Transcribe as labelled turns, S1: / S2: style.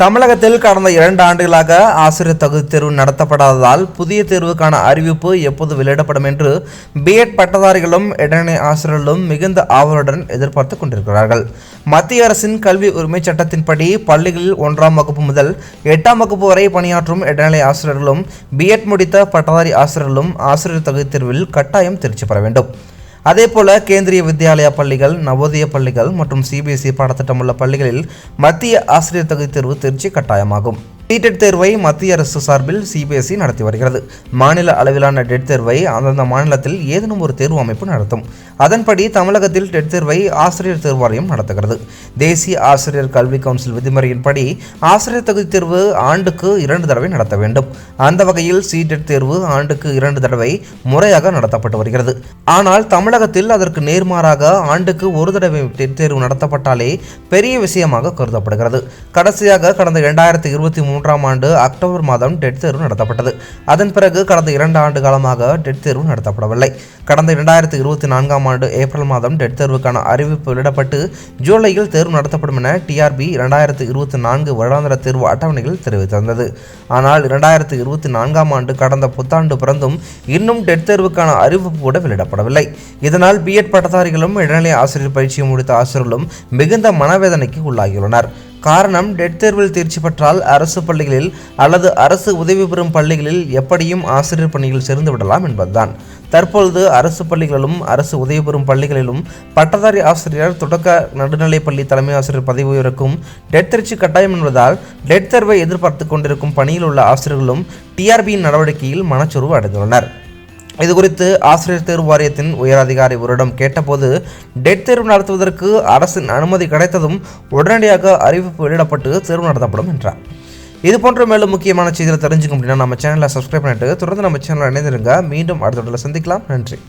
S1: தமிழகத்தில் கடந்த இரண்டு ஆண்டுகளாக ஆசிரியர் தகுதி தேர்வு நடத்தப்படாததால் புதிய தேர்வுக்கான அறிவிப்பு எப்போது வெளியிடப்படும் என்று பிஎட் பட்டதாரிகளும் இடைநிலை ஆசிரியர்களும் மிகுந்த ஆவலுடன் எதிர்பார்த்து கொண்டிருக்கிறார்கள். மத்திய அரசின் கல்வி உரிமை சட்டத்தின்படி பள்ளிகளில் ஒன்றாம் வகுப்பு முதல் எட்டாம் வகுப்பு வரை பணியாற்றும் இடைநிலை ஆசிரியர்களும் பிஎட் முடித்த பட்டதாரி ஆசிரியர்களும் ஆசிரியர் தகுதி தேர்வில் கட்டாயம் தேர்ச்சி பெற வேண்டும். அதேபோல கேந்திரிய வித்யாலயா பள்ளிகள் நவோதய பள்ளிகள் மற்றும் சிபிஎஸ்இ பாடத்திட்டமுள்ள பள்ளிகளில் மத்திய ஆசிரியர் தகுதி தேர்வு தேர்ச்சி கட்டாயமாகும். டெட் தேர்வை மத்திய அரசு சார்பில் சிபிஎஸ்இ நடத்தி வருகிறது. மாநில அளவிலான டெட் தேர்வை அந்தந்த மாநிலத்தில் ஏதேனும் ஒரு தேர்வு அமைப்பு நடத்தும். அதன்படி தமிழகத்தில் டெட் தேர்வை ஆசிரியர் தேர்வு நடத்துகிறது. தேசிய ஆசிரியர் கல்வி கவுன்சில் விதிமுறையின்படி ஆசிரியர் தகுதி தேர்வு ஆண்டுக்கு இரண்டு தடவை நடத்த வேண்டும். அந்த வகையில் சி டெட் தேர்வு ஆண்டுக்கு இரண்டு தடவை முறையாக நடத்தப்பட்டு வருகிறது. ஆனால் தமிழகத்தில் அதற்கு நேர்மாறாக ஆண்டுக்கு ஒரு தடவை டெட் தேர்வு நடத்தப்பட்டாலே பெரிய விஷயமாக கருதப்படுகிறது. கடைசியாக கடந்த இரண்டாயிரத்தி இருபத்தி மூணு மூன்றாம் ஆண்டு அக்டோபர் மாதம் டெட் தேர்வு நடத்தப்பட்டது. அதன் பிறகு கடந்த இரண்டு ஆண்டு காலமாக டெட் தேர்வு நடத்தப்படவில்லை. கடந்த இரண்டாயிரத்தி இருபத்தி நான்காம் ஆண்டு ஏப்ரல் மாதம் டெட் தேர்வுக்கான அறிவிப்பு வெளியிடப்பட்டு ஜூலையில் தேர்வு நடத்தப்படும் என டிஆர்பி இரண்டாயிரத்து இருபத்தி நான்கு வருடாந்திர தேர்வு அட்டவணையில் தெரிவித்திருந்தது. ஆனால் இரண்டாயிரத்து இருபத்தி நான்காம் ஆண்டு கடந்த புத்தாண்டு பிறந்தும் இன்னும் டெட் தேர்வுக்கான அறிவிப்பு கூட வெளியிடப்படவில்லை. இதனால் பிஎட் பட்டதாரிகளும் இடைநிலை ஆசிரியர் பயிற்சியை முடித்த ஆசிரியர்களும் மிகுந்த மனவேதனைக்கு உள்ளாகியுள்ளனர். காரணம் டெட் தேர்வில் தேர்ச்சி பெற்றால் அரசு பள்ளிகளில் அல்லது அரசு உதவி பெறும் பள்ளிகளில் எப்படியும் ஆசிரியர் பணியில் சேர்ந்து விடலாம் என்பதுதான். தற்பொழுது அரசு பள்ளிகளிலும் அரசு உதவி பெறும் பள்ளிகளிலும் பட்டதாரி ஆசிரியர் தொடக்க நடுநிலைப் பள்ளி தலைமை ஆசிரியர் பதவி உயர்க்கும் டெட் தேர்ச்சி கட்டாயம் என்பதால் டெட் தேர்வை எதிர்பார்த்து கொண்டிருக்கும் பணியில் உள்ள ஆசிரியர்களும் டிஆர்பியின் நடவடிக்கையில் மனச்சொருவு அடைந்துள்ளனர். இது குறித்து ஆசிரியர் தேர்வு வாரியத்தின் உயரதிகாரி ஒருடம் கேட்டபோது டெட் தேர்வு நடத்துவதற்கு அரசின் அனுமதி கிடைத்ததும் உடனடியாக அறிவிப்பு வெளியிடப்பட்டு தேர்வு நடத்தப்படும் என்றார். இது போன்ற மேலும் முக்கியமான செய்திகளை தெரிஞ்சுக்க அப்படின்னா நம்ம சேனலை சப்ஸ்கிரைப் பண்ணிட்டு தொடர்ந்து நம்ம சேனலை இணைந்திருங்க. மீண்டும் அடுத்த சந்திக்கலாம். நன்றி.